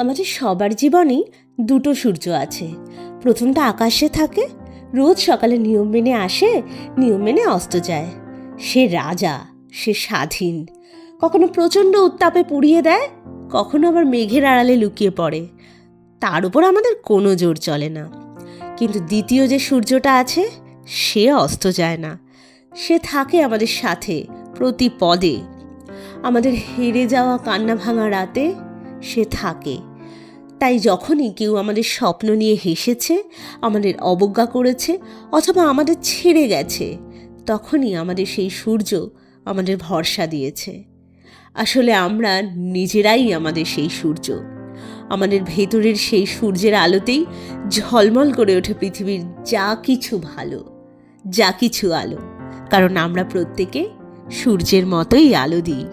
আমাদের সবার জীবনেই দুটো সূর্য আছে। প্রথমটা আকাশে থাকে, রোজ সকালে নিয়ম মেনে আসে, নিয়ম মেনে অস্ত যায়। সে রাজা, সে স্বাধীন। কখনো প্রচণ্ড উত্তাপে পুড়িয়ে দেয়, কখনো আবার মেঘের আড়ালে লুকিয়ে পড়ে। তার উপর আমাদের কোনো জোর চলে না। কিন্তু দ্বিতীয় যে সূর্যটা আছে, সে অস্ত যায় না। সে থাকে আমাদের সাথে প্রতি পদে আমাদের হেরে যাওয়া কান্না ভাঙা রাতে সে থাকে। তাই যখনই কেউ আমাদের স্বপ্ন নিয়ে হেসেছে, আমাদের অবজ্ঞা করেছে, অথবা আমাদের ছেড়ে গেছে, তখনই আমাদের সেই সূর্য আমাদের ভরসা দিয়েছে। আসলে আমরা নিজেরাই আমাদের সেই সূর্য। আমাদের ভেতরের সেই সূর্যের আলোতেই ঝলমল করে ওঠে পৃথিবীর যা কিছু ভালো, যা কিছু আলো। কারণ আমরা প্রত্যেকে সূর্যের মতোই আলো দিই।